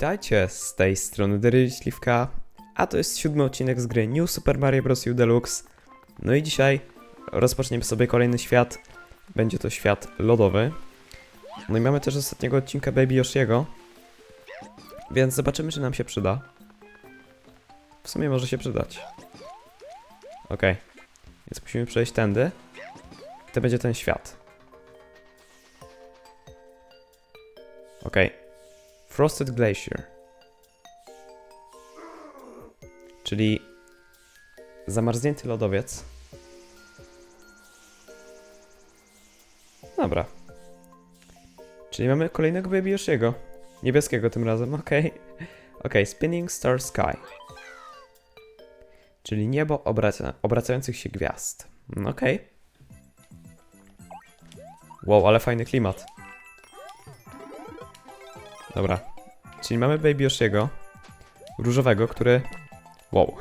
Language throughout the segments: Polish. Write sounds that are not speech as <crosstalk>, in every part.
Witajcie, z tej strony Dery Śliwka, a to jest siódmy odcinek z gry New Super Mario Bros. U Deluxe. No i dzisiaj rozpoczniemy sobie kolejny świat, będzie to świat lodowy. No i mamy też ostatniego odcinka Baby Yoshiego, więc zobaczymy, czy nam się przyda. W sumie może się przydać. Okej, więc musimy przejść tędy. To będzie ten świat. Frosted Glacier. Czyli zamarznięty lodowiec. Dobra. Czyli mamy kolejnego Baby Yoshiego. Niebieskiego tym razem, <laughs> okej. Okej, Spinning Star Sky. Czyli niebo obraca obracających się gwiazd. Mm, Okej. Wow, ale fajny klimat. Dobra. Czyli mamy Baby Yoshiego. Różowego, który... Wow.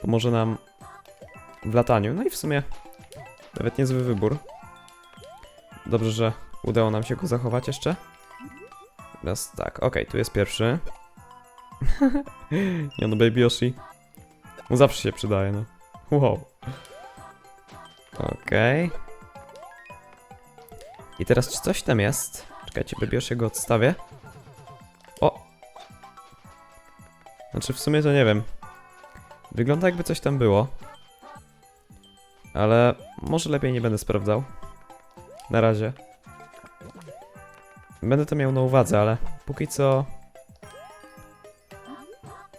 Pomoże nam w lataniu. No i w sumie nawet niezły wybór. Dobrze, że udało nam się go zachować jeszcze. Raz tak, okej, tu jest pierwszy. <laughs> Nie no, Baby Yoshi. No zawsze się przydaje, no. Wow. Okej. I teraz czy coś tam jest? Czekajcie, Baby Yoshiego odstawię. Znaczy w sumie to nie wiem. Wygląda jakby coś tam było. Ale może lepiej nie będę sprawdzał. Na razie. Będę to miał na uwadze, ale póki co...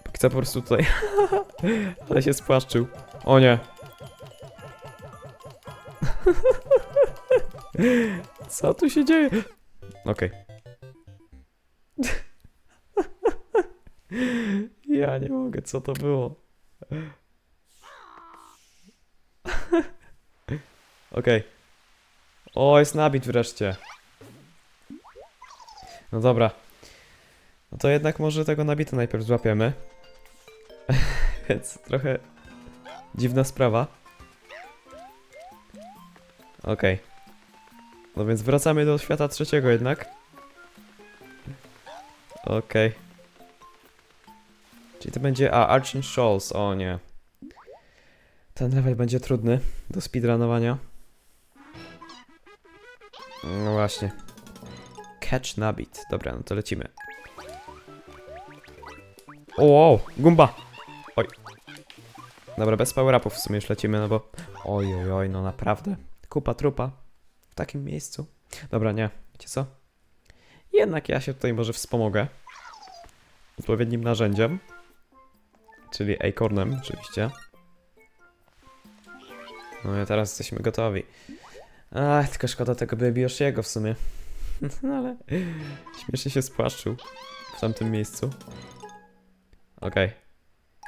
Póki co po prostu tutaj... <laughs> ale się spłaszczył. O nie! <laughs> Co tu się dzieje? Okej. <laughs> Ja nie mogę, co to było? <laughs> Okej. O, jest nabit wreszcie. No dobra. No to jednak może tego nabita najpierw złapiemy. <laughs> Więc trochę dziwna sprawa. Okej. No więc wracamy do świata trzeciego jednak. Okej. Czyli to będzie... A, Arching Shoals, o nie. Ten level będzie trudny do speedrunowania. No właśnie. Catch Nabit. Dobra, no to lecimy. O, wow, Gumba! Oj. Dobra, bez power upów w sumie już lecimy, no bo... Oj, oj, oj, no naprawdę. Kupa trupa. W takim miejscu. Dobra, nie. Wiecie co? Jednak ja się tutaj może wspomogę. Odpowiednim narzędziem. Czyli acornem, oczywiście. No i teraz jesteśmy gotowi. Ach, tylko szkoda tego Baby Yoshiego w sumie. <laughs> No ale śmiesznie się spłaszczył w tamtym miejscu. Okej.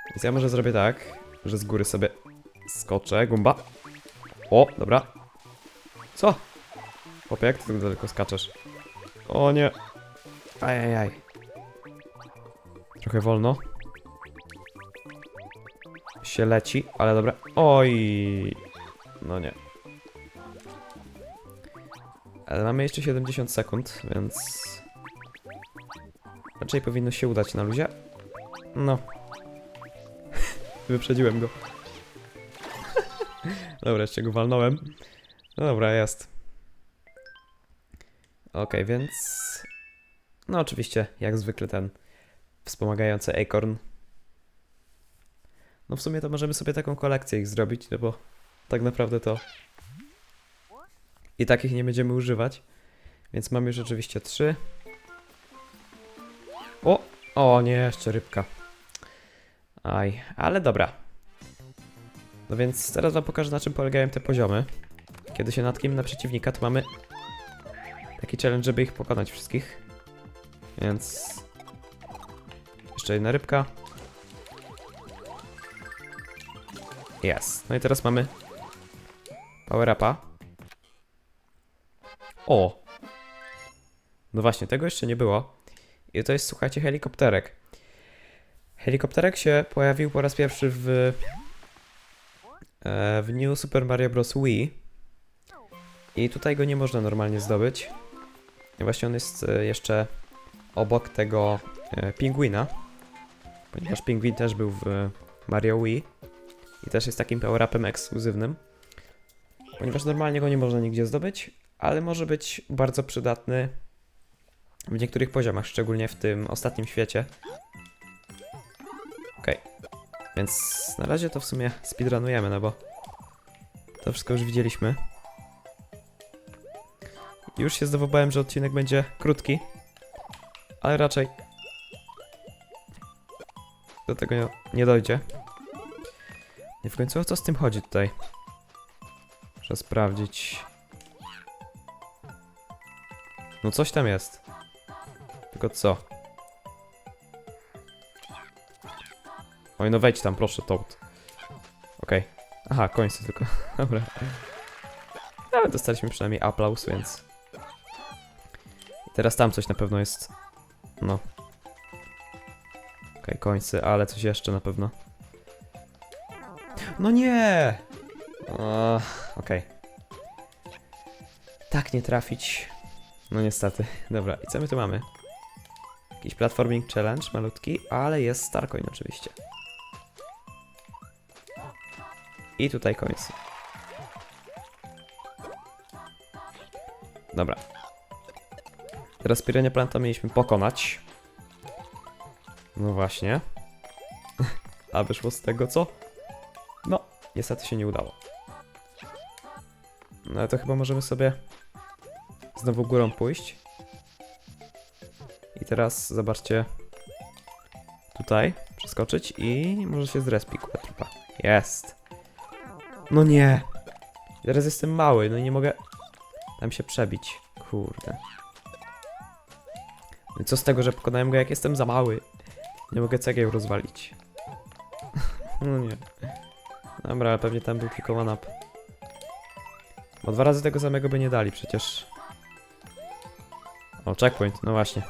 Więc ja może zrobię tak, że z góry sobie skoczę. Gumba. O, dobra. Co? Chłopie, jak ty tak daleko skaczesz? O nie. Ajajaj. Trochę wolno. Się leci, ale dobra. Oj. No nie. Ale mamy jeszcze 70 sekund, więc... Raczej powinno się udać na luzie. No. <laughs> Wyprzedziłem go. <laughs> dobra, jeszcze go walnąłem. No dobra, jest. Okej, więc... No oczywiście, jak zwykle ten wspomagający acorn. No w sumie to możemy sobie taką kolekcję ich zrobić, no bo tak naprawdę to i takich nie będziemy używać. Więc mamy już oczywiście trzy. O! O nie, jeszcze rybka. Aj, ale dobra. No więc teraz wam pokażę na czym polegają te poziomy. Kiedy się natkniemy na przeciwnika, to mamy taki challenge, żeby ich pokonać wszystkich. Więc... Jeszcze jedna rybka. Jest. No i teraz mamy power upa. O! No właśnie, tego jeszcze nie było. I to jest, słuchajcie, helikopterek. Helikopterek się pojawił po raz pierwszy w, e, w New Super Mario Bros. Wii. I tutaj go nie można normalnie zdobyć. I właśnie on jest e, jeszcze obok tego e, pingwina, ponieważ pingwin też był w Mario Wii i też jest takim power-upem ekskluzywnym, ponieważ normalnie go nie można nigdzie zdobyć, ale może być bardzo przydatny w niektórych poziomach, szczególnie w tym ostatnim świecie. Okej, więc na razie to w sumie speedrunujemy, no bo to wszystko już widzieliśmy. Już się zdawowałem, że odcinek będzie krótki, ale raczej do tego nie dojdzie. I w końcu o co z tym chodzi tutaj? Muszę sprawdzić. No coś tam jest. Tylko co? Oj, no wejdź tam, proszę, Toad. Okej. Aha, końcu tylko. <laughs> Dobra. Ale dostaliśmy przynajmniej aplauz, więc... Teraz tam coś na pewno jest. No. Okej, końcy, ale coś jeszcze na pewno. No nie! Okej. Tak nie trafić. No niestety. Dobra, i co my tu mamy? Jakiś platforming challenge malutki, ale jest Starcoin oczywiście. I tutaj końce. Dobra. Teraz Pirenia Planta mieliśmy pokonać. No właśnie. <laughs> A wyszło z tego co? Niestety się nie udało. No ale to chyba możemy sobie znowu górą pójść. I teraz zobaczcie. Tutaj przeskoczyć i może się zrespi trupa. Jest. No nie. Teraz jestem mały, no i nie mogę tam się przebić. Kurde. No co z tego, że pokonałem go jak jestem za mały? Nie mogę cegieł rozwalić. <laughs> no nie. Dobra, ale pewnie tam był pikowany up. Bo dwa razy tego samego by nie dali przecież. O, checkpoint, no właśnie.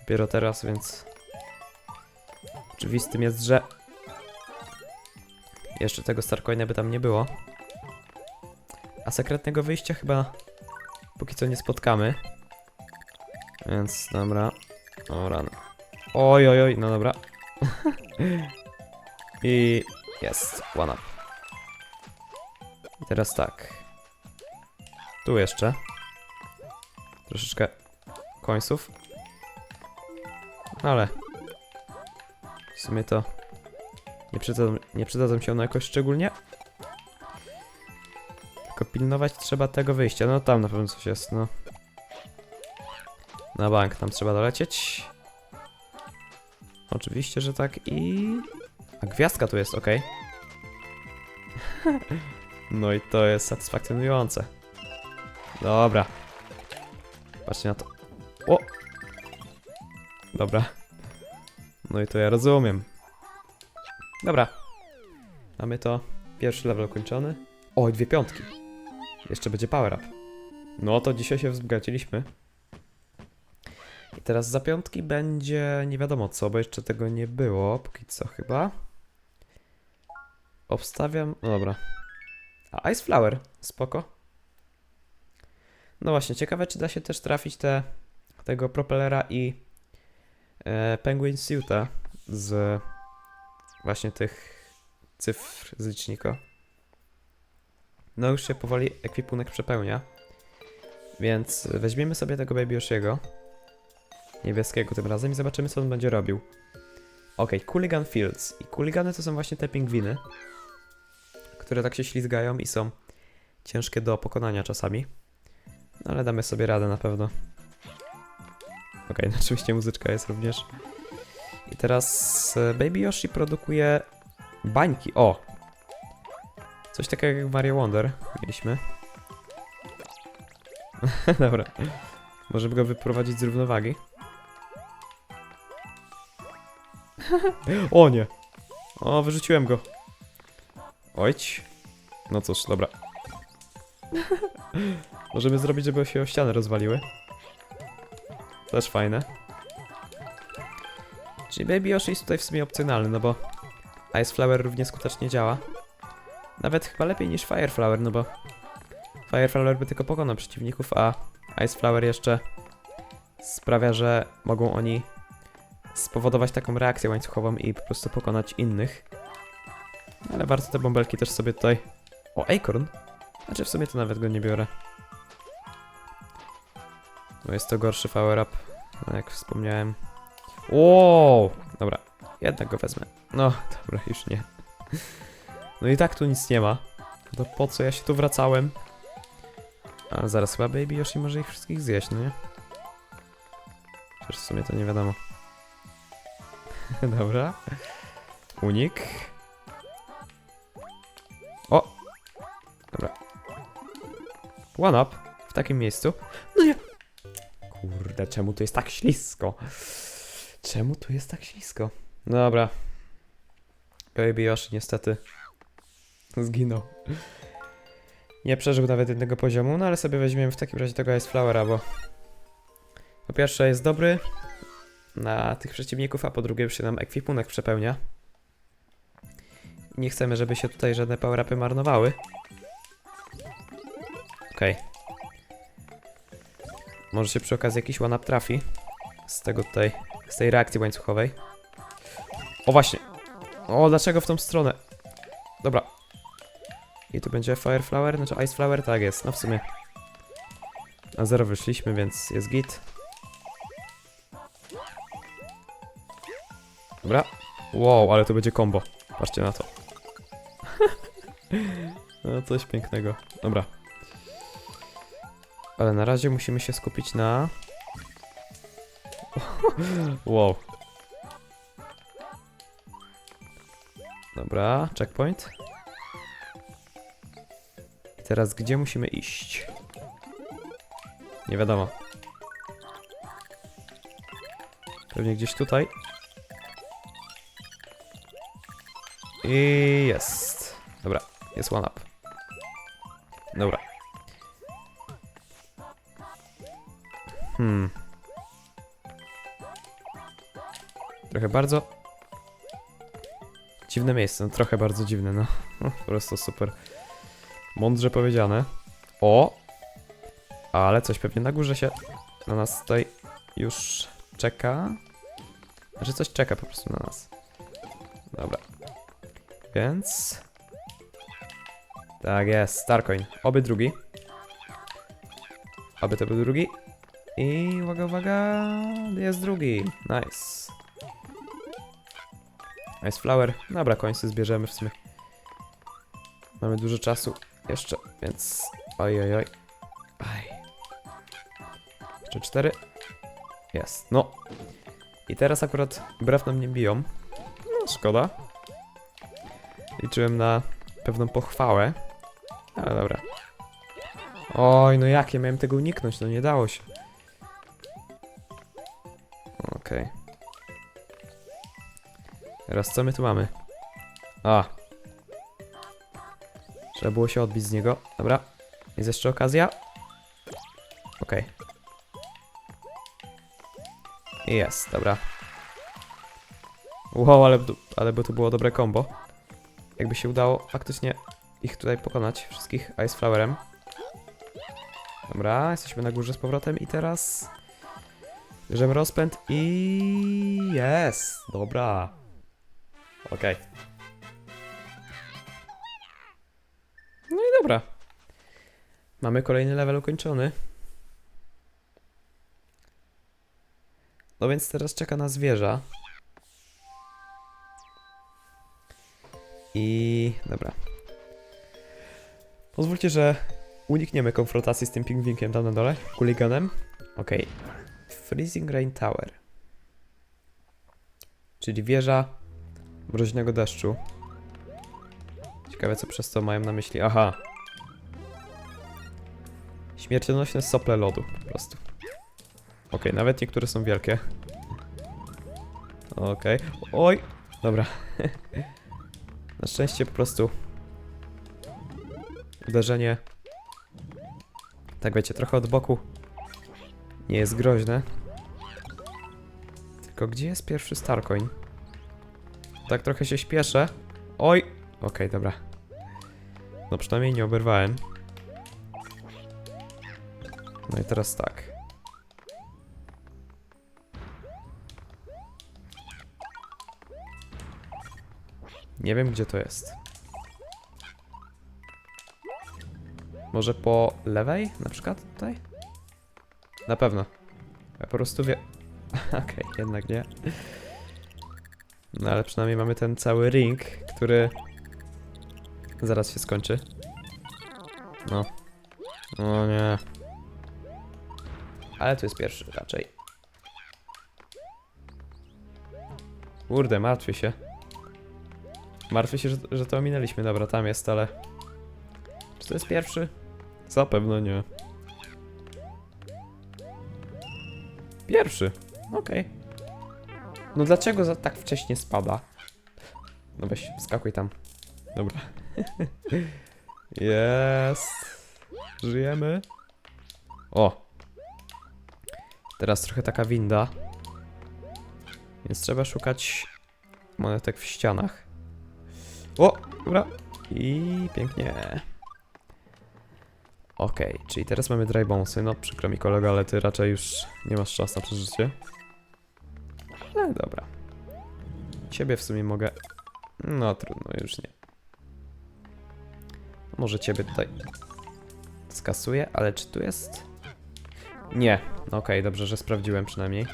Dopiero teraz, więc... Oczywistym jest, że... Jeszcze tego Starcoina by tam nie było. A sekretnego wyjścia chyba póki co nie spotkamy. Więc dobra. O rany. Oj, oj, oj, no dobra. <laughs> I jest, one up. I teraz tak. Tu jeszcze. Troszeczkę końców. Ale w sumie to nie przydadzą, nie przydadzą się one jakoś szczególnie. Tylko pilnować trzeba tego wyjścia. No tam na pewno coś jest, no. Na bank tam trzeba dolecieć. Oczywiście, że tak i... A gwiazdka tu jest, ok. <laughs> no i to jest satysfakcjonujące. Dobra. Patrzcie na to. O! Dobra. No i to ja rozumiem. Dobra. Mamy to. Pierwszy level kończony. O, dwie piątki. Jeszcze będzie power up. No to dzisiaj się wzbogaciliśmy. I teraz za piątki będzie nie wiadomo co, bo jeszcze tego nie było, póki co chyba. Obstawiam. No dobra. A Ice Flower, spoko. No właśnie, ciekawe czy da się też trafić te, tego propellera i e, Penguin Suita z właśnie tych cyfr z licznika. No już się powoli ekwipunek przepełnia. Więc weźmiemy sobie tego Baby Yoshiego. Niebieskiego tym razem i zobaczymy co on będzie robił. Ok, Cooligan Fields. I Cooligany to są właśnie te pingwiny, które tak się ślizgają i są ciężkie do pokonania czasami. No ale damy sobie radę na pewno. Ok, no <laughs> oczywiście muzyczka jest również. I teraz e, Baby Yoshi produkuje bańki. O! Coś takiego jak Mario Wonder mieliśmy. <laughs> Dobra. Możemy go wyprowadzić z równowagi. <laughs> o nie! O, wyrzuciłem go. Ojć. No cóż, dobra. <laughs> Możemy zrobić, żeby się o ścianę rozwaliły. Też fajne. Czyli Baby Yoshi jest tutaj w sumie opcjonalny, no bo Ice Flower równie skutecznie działa. Nawet chyba lepiej niż Fire Flower, no bo Fire Flower by tylko pokonał przeciwników, a Ice Flower jeszcze sprawia, że mogą oni spowodować taką reakcję łańcuchową i po prostu pokonać innych. Ale warto te bąbelki też sobie tutaj... O, acorn! Znaczy w sumie to nawet go nie biorę. No jest to gorszy power up, no jak wspomniałem. Wow! Dobra, jednak go wezmę. No, dobra, już nie. No i tak tu nic nie ma. To po co ja się tu wracałem? Ale zaraz chyba Baby Yoshi może ich wszystkich zjeść, no nie? Chociaż w sumie to nie wiadomo. <laughs> Dobra. Unik. One up. W takim miejscu. No nie! Kurde, czemu tu jest tak ślisko? Czemu tu jest tak ślisko? Dobra. Baby Yoshi niestety zginął. Nie przeżył nawet jednego poziomu, no ale sobie weźmiemy w takim razie tego Ice Flowera, bo po pierwsze jest dobry na tych przeciwników, a po drugie już się nam ekwipunek przepełnia. Nie chcemy, żeby się tutaj żadne power-upy marnowały. Okej. Może się przy okazji jakiś one-up trafi z tego tutaj, z tej reakcji łańcuchowej. O właśnie. O, dlaczego w tą stronę? Dobra. I tu będzie Fire Flower, znaczy Ice Flower? Tak jest, no w sumie. Na zero wyszliśmy, więc jest git. Dobra. Wow, ale to będzie combo. Patrzcie na to. <laughs> no coś pięknego. Dobra. Ale na razie musimy się skupić na... <laughs> wow. Dobra, checkpoint. I teraz gdzie musimy iść? Nie wiadomo. Pewnie gdzieś tutaj. I jest. Dobra, jest one up. Hmm. Trochę bardzo dziwne miejsce, no trochę bardzo dziwne, no. <laughs> Po prostu super. Mądrze powiedziane. O! Ale coś pewnie na górze się na nas tutaj już czeka. Że coś czeka po prostu na nas. Dobra. Więc... Tak jest, Starcoin. Oby drugi. Oby to był drugi. I uwaga, uwaga, jest drugi. Nice. Nice flower. Dobra, końce zbierzemy w sumie. Mamy dużo czasu jeszcze, więc... Oj, oj, oj. Aj. Jeszcze cztery. Jest, no. I teraz akurat brew nam nie biją. No, szkoda. Liczyłem na pewną pochwałę. Ale dobra. Oj, no jak ja miałem tego uniknąć? No nie dało się. Teraz co my tu mamy? A. Trzeba było się odbić z niego. Dobra. Jest jeszcze okazja. Okej. I Jest, dobra. Wow, ale, ale by to było dobre combo. Jakby się udało faktycznie ich tutaj pokonać, wszystkich Ice Flowerem. Dobra, jesteśmy na górze z powrotem i teraz... Bierzemy rozpęd i... Jest! Dobra. Okej. No i dobra. Mamy kolejny level ukończony. No więc teraz czeka nas wieża. I... dobra. Pozwólcie, że unikniemy konfrontacji z tym pingwinkiem tam na dole, kuliganem. Okej. Freezing Rain Tower. Czyli wieża mroźnego deszczu. Ciekawe, co przez to mają na myśli. Aha. Śmiercionośne sople lodu, po prostu. Okej, nawet niektóre są wielkie. Okej. Oj! Dobra. <laughs> Na szczęście po prostu uderzenie tak wiecie, trochę od boku nie jest groźne. Tylko gdzie jest pierwszy Starcoin? Tak trochę się śpieszę. Oj! Okej, okay, dobra. No przynajmniej nie oberwałem. No i teraz tak. Nie wiem, gdzie to jest. Może po lewej? Na przykład tutaj? Na pewno. Ja po prostu wie... <laughs> Okej, okay, jednak nie. No ale przynajmniej mamy ten cały ring, który zaraz się skończy. No. O nie. Ale to jest pierwszy raczej. Kurde, martwię się. Martwię się, że, że to ominęliśmy. Dobra, tam jest, ale... Czy to jest pierwszy? Zapewne nie. Pierwszy. Okej. No dlaczego za tak wcześnie spada? No weź, wskakuj tam. Dobra. <laughs> Jest. Żyjemy. O. Teraz trochę taka winda. Więc trzeba szukać monetek w ścianach. O, dobra. I pięknie. Okej, czyli teraz mamy dry bonesy. No przykro mi kolego, ale ty raczej już nie masz szans na przeżycie. Ale dobra. Ciebie w sumie mogę... No trudno, już nie. Może ciebie tutaj skasuję, ale czy tu jest... Nie. No Okej, dobrze, że sprawdziłem przynajmniej.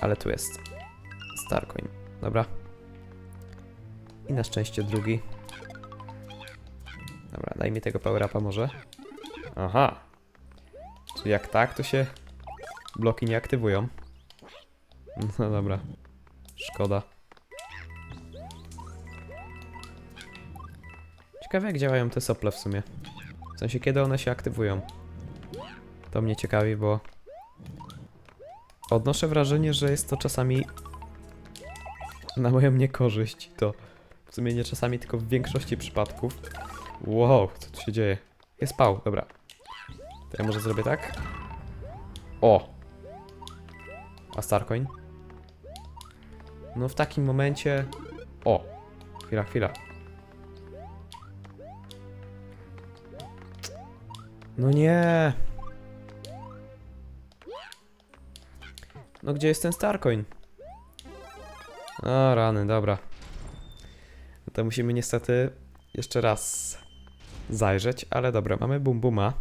Ale tu jest. Starcoin. Dobra. I na szczęście drugi. Dobra, daj mi tego power upa może. Aha. Czy jak tak, to się bloki nie aktywują. No dobra. Szkoda. Ciekawe jak działają te sople w sumie. W sensie kiedy one się aktywują. To mnie ciekawi, bo odnoszę wrażenie, że jest to czasami na moją niekorzyść. To w sumie nie czasami, tylko w większości przypadków. Wow, co tu się dzieje? Jest pał, dobra. To ja może zrobię tak? O! A Starcoin? No w takim momencie... O! Chwila, chwila. No nie! No gdzie jest ten Starcoin? O rany, dobra. No to musimy niestety jeszcze raz zajrzeć, ale dobra, mamy Bum Buma.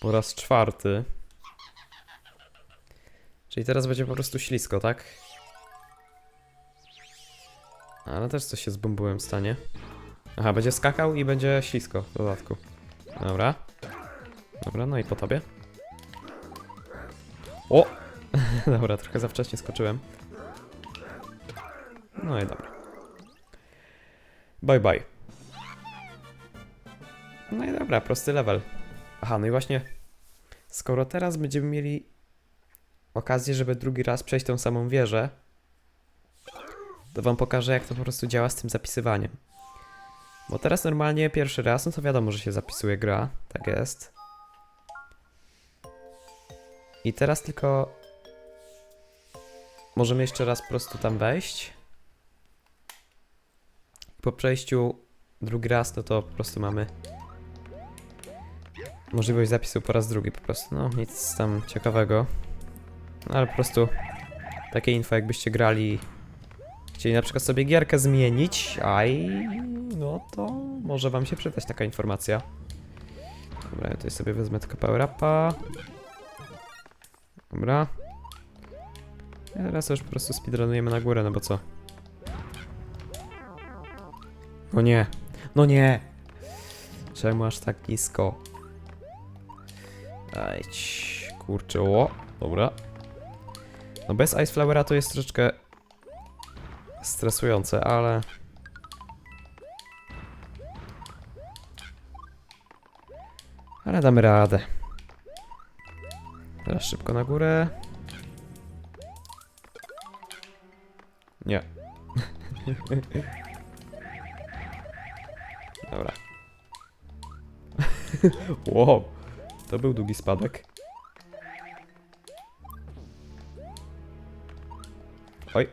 Po raz czwarty. Czyli teraz będzie po prostu ślisko, tak? Ale też coś się z Bum Bumem stanie. Aha, będzie skakał i będzie ślisko w dodatku. Dobra. Dobra, no i po tobie. O! <laughs> dobra, trochę za wcześnie skoczyłem. No i dobra. Bye bye. No i dobra, prosty level. Aha, no i właśnie, skoro teraz będziemy mieli okazję, żeby drugi raz przejść tą samą wieżę, to wam pokażę, jak to po prostu działa z tym zapisywaniem. Bo teraz normalnie pierwszy raz, no to wiadomo, że się zapisuje gra, tak jest. I teraz tylko możemy jeszcze raz po prostu tam wejść. Po przejściu drugi raz, no to po prostu mamy możliwość zapisu po raz drugi po prostu. No, nic tam ciekawego. No, ale po prostu takie info, jakbyście grali, chcieli na przykład sobie gierkę zmienić, aj, no to może wam się przydać taka informacja. Dobra, ja tutaj sobie wezmę tylko power upa. Dobra. I teraz już po prostu speedrunujemy na górę, no bo co? No nie, no nie! Czemu aż tak nisko? Ajdź, kurczę, o, dobra. No bez Ice Flowera to jest troszeczkę stresujące, ale... Ale damy radę. Teraz szybko na górę. Nie. <laughs> Dobra. <laughs> wow. To był długi spadek. Oj.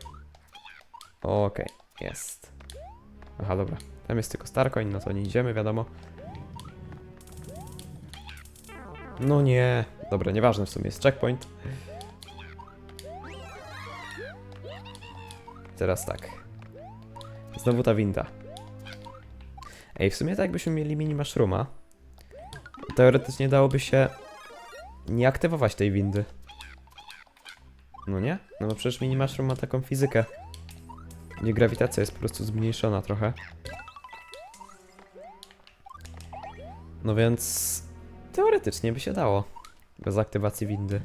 Okej, jest. Aha, dobra. Tam jest tylko Starcoin, no to nie idziemy, wiadomo. No nie. Dobra, nieważne w sumie jest checkpoint. teraz tak. Znowu ta winda. Ej, w sumie tak jakbyśmy mieli mini mushroma, teoretycznie dałoby się nie aktywować tej windy. No nie? No bo przecież mini mushroom ma taką fizykę. Gdzie grawitacja jest po prostu zmniejszona trochę. No więc teoretycznie by się dało bez aktywacji windy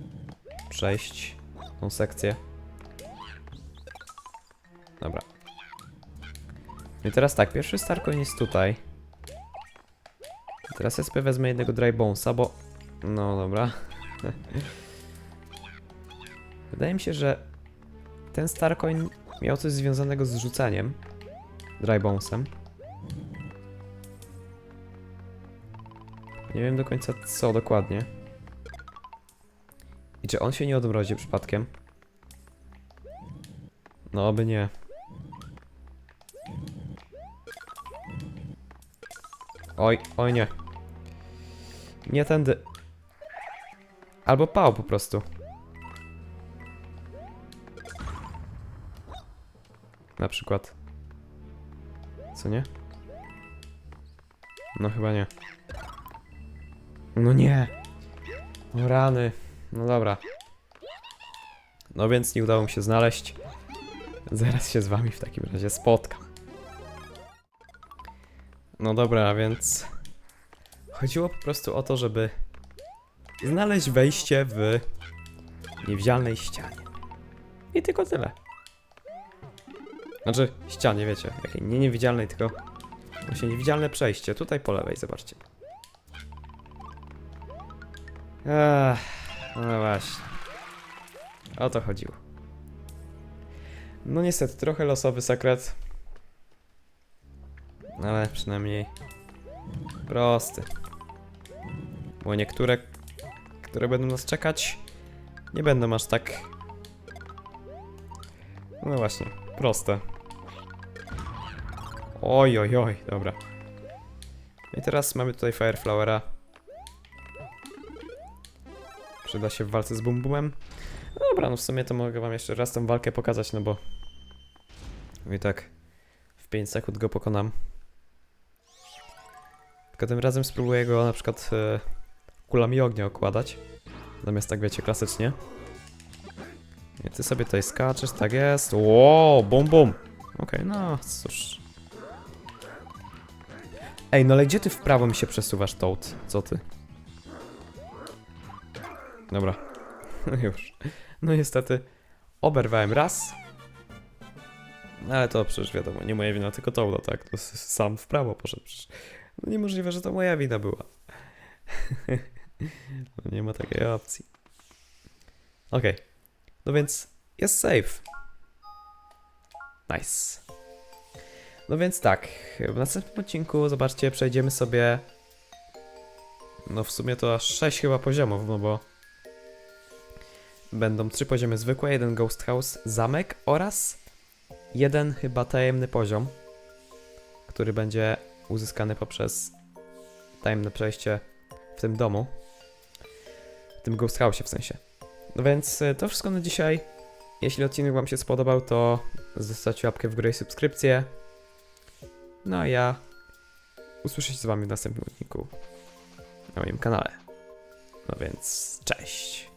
przejść tą sekcję. Dobra. No i teraz tak, pierwszy Starcoin jest tutaj. Teraz ja sobie wezmę jednego Dry Bonesa, bo... No dobra. <laughs> Wydaje mi się, że ten Starcoin miał coś związanego z rzucaniem Dry Bonesem. Nie wiem do końca co dokładnie. I czy on się nie odmrozi przypadkiem? No, oby nie. Oj, oj nie. Nie tędy. Albo pał po prostu. Na przykład. Co nie? No chyba nie. No nie. No rany. No dobra. No więc nie udało mi się znaleźć. Zaraz się z wami w takim razie spotkam. No dobra, więc chodziło po prostu o to, żeby znaleźć wejście w niewidzialnej ścianie. I tylko tyle. Znaczy, ścianie, wiecie, jakiej nie niewidzialnej, tylko właśnie niewidzialne przejście. Tutaj po lewej, zobaczcie. Ech, no właśnie. O to chodziło. No niestety, trochę losowy sekret. Ale przynajmniej prosty. Bo niektóre, które będą nas czekać, nie będą aż tak. No właśnie, proste. Oj, oj, oj, dobra. I teraz mamy tutaj Fireflowera. Przyda się w walce z Bum Boomem. No dobra, no w sumie to mogę wam jeszcze raz tę walkę pokazać, no bo... I tak w 5 sekund go pokonam. Tylko tym razem spróbuję go na przykład e, kulami ognia okładać. Zamiast tak wiecie, klasycznie. I ty sobie tutaj skaczesz, tak jest. Ło, bum bum. Okej, no cóż. Ej, no ale gdzie ty w prawo mi się przesuwasz, Toad? Co ty? Dobra. <laughs> No już. No niestety. Oberwałem raz. No ale to przecież wiadomo, nie moja wina, tylko Toada, tak? To sam w prawo poszedł przecież. No niemożliwe, że to moja wina była. <laughs> no nie ma takiej opcji. Okej. No więc jest safe. Nice. No więc tak, w następnym odcinku, zobaczcie, przejdziemy sobie no w sumie to aż 6 chyba poziomów, no bo będą trzy poziomy zwykłe, jeden ghost house, zamek oraz jeden chyba tajemny poziom, który będzie uzyskany poprzez tajemne przejście w tym domu. W tym ghost house w sensie. No więc y, to wszystko na dzisiaj. Jeśli odcinek Wam się spodobał, to zostawcie łapkę w górę i subskrypcję. No a ja usłyszę się z Wami w następnym odcinku na moim kanale. No więc cześć.